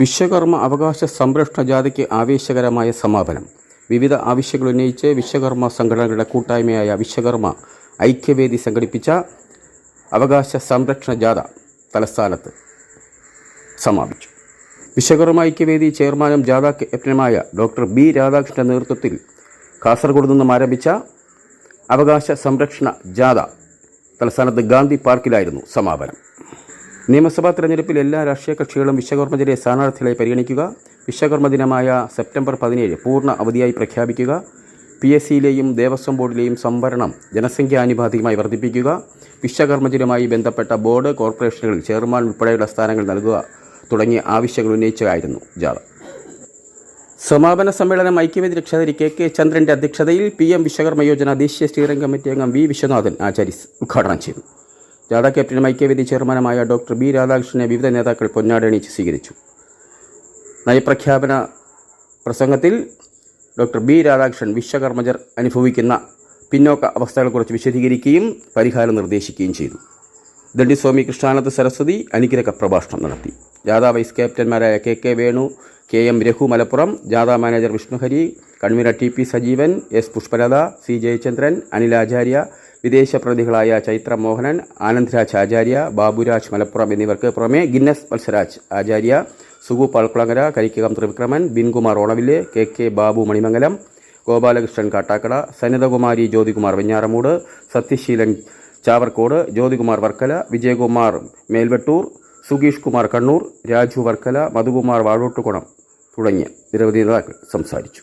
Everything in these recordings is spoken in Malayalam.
വിശ്വകർമ്മ അവകാശ സംരക്ഷണ ജാഥയ്ക്ക് ആവേശകരമായ സമാപനം. വിവിധ ആവശ്യങ്ങൾ ഉന്നയിച്ച് വിശ്വകർമ്മ സംഘടനകളുടെ കൂട്ടായ്മയായ വിശ്വകർമ്മ ഐക്യവേദി സംഘടിപ്പിച്ച അവകാശ സംരക്ഷണ ജാഥ തലസ്ഥാനത്ത് സമാപിച്ചു. വിശ്വകർമ്മ ഐക്യവേദി ചെയർമാനും ജാഥാ ക്യാപ്റ്റനുമായ ഡോക്ടർ ബി രാധാകൃഷ്ണൻ നേതൃത്വത്തിൽ കാസർഗോഡ് നിന്നും ആരംഭിച്ച അവകാശ സംരക്ഷണ ജാഥ തലസ്ഥാനത്ത് ഗാന്ധി പാർക്കിലായിരുന്നു സമാപനം. നിയമസഭാ തെരഞ്ഞെടുപ്പിൽ എല്ലാ രാഷ്ട്രീയ കക്ഷികളും വിശ്വകർമ്മ ദിനെ സ്ഥാനാർത്ഥികളെ പരിഗണിക്കുക. വിശ്വകർമ്മ ദിനമായ സെപ്റ്റംബർ പതിനേഴ് പൂർണ അവധിയായി പ്രഖ്യാപിക്കുക. പി എസ് സിയിലെയും ദേവസ്വം ബോർഡിലെയും സംവരണം ജനസംഖ്യാനുപാതികമായി വർദ്ധിപ്പിക്കുക. വിശ്വകർമ്മദിനമായി ബന്ധപ്പെട്ട ബോർഡ് കോർപ്പറേഷനുകളിൽ ചെയർമാൻ ഉൾപ്പെടെയുള്ള സ്ഥാനങ്ങൾ നൽകുക തുടങ്ങിയ ആവശ്യങ്ങൾ ഉന്നയിച്ചതായിരുന്നു ജാഥ. സമാപന സമ്മേളനം ഐക്യവേദി രക്ഷാധിരി കെ കെ ചന്ദ്രന്റെ അധ്യക്ഷതയിൽ പി എം വിശ്വകർമ്മ യോജന ദേശീയ സ്റ്റിയറിംഗ് കമ്മിറ്റി അംഗം വി വിശ്വനാഥൻ ആചാര്യ ഉദ്ഘാടനം ചെയ്തു. ജാഥ കെ ഐക്യവേദി ചെയർമാനുമായ ഡോക്ടർ ബി രാധാകൃഷ്ണനെ വിവിധ നേതാക്കൾ പൊന്നാടണിച്ച് സ്വീകരിച്ചു. നയപ്രഖ്യാപന പ്രസംഗത്തിൽ ഡോക്ടർ ബി രാധാകൃഷ്ണൻ വിശ്വകർമ്മജർ അനുഭവിക്കുന്ന പിന്നോക്ക അവസ്ഥകളെക്കുറിച്ച് വിശദീകരിക്കുകയും പരിഹാരം നിർദ്ദേശിക്കുകയും ചെയ്തു. ദണ്ഡിസ്വാമി കൃഷ്ണാനന്ദ സരസ്വതി അനുഗ്രഹ പ്രഭാഷണം നടത്തി. ജാഥ vice ക്യാപ്റ്റന്മാരായ K K Venu K M Raghu Malappuram ജാഥ manager Vishnuhari convener T P Sajeevan S Pushpalatha C Jayachandran Anil Acharya വിദേശ പ്രതിനിധികളായ ചൈത്ര മോഹനൻ ആനന്ദ്രാജ് ആചാര്യ ബാബുരാജ് മലപ്പുറം എന്നിവർക്ക് പുറമെ Guinness Matsaraj Acharya Sugu Palkulangara Karikkakam Thrivikraman Binkumar Onavillu K K Babu Manimangalam Gopalakrishnan Kattakada Sanithakumari Jyothikumar Venjaramoodu Sathyaseelan Chavarcode Jyothikumar Varkala Vijayakumar Melvettoor സുഗീഷ് Kumar Kannur Raju Varkala Madhukumar Vazhottukonam തുടങ്ങിയ നിരവധി നേതാക്കൾ സംസാരിച്ചു.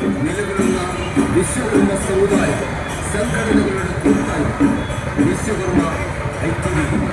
നിലവിലുള്ള വിശ്വകർമ്മ സമുദായം സംഘടനകളുടെ കൂട്ടായ്മ വിശ്വകർമ്മ ഐക്യവേദി